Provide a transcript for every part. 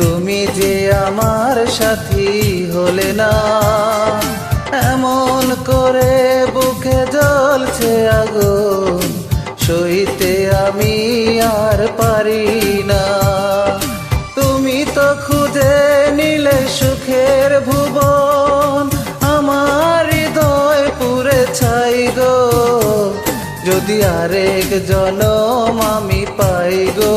তুমি যে আমার সাথী হলে না, এমন করে বুকে জ্বলছে আগুন, সইতে আমি আর পারি না। তুমি তো খুঁজে নিলে সুখের ভুবন, আমার হৃদয় পুরে ছাই গো। যদি আরেক জনম আমি পাই গো।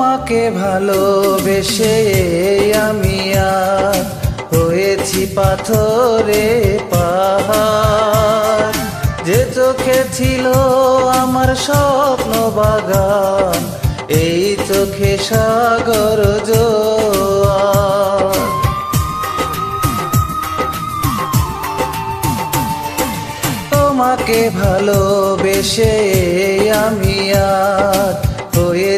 তোমাকে ভালোবেসে আমি আর হয়েছি পাথরে পাহাড়। যে চোখে ছিল আমার স্বপ্ন বাগান, এই চোখে সাগর তোমাকে ভালোবেসে আমি আর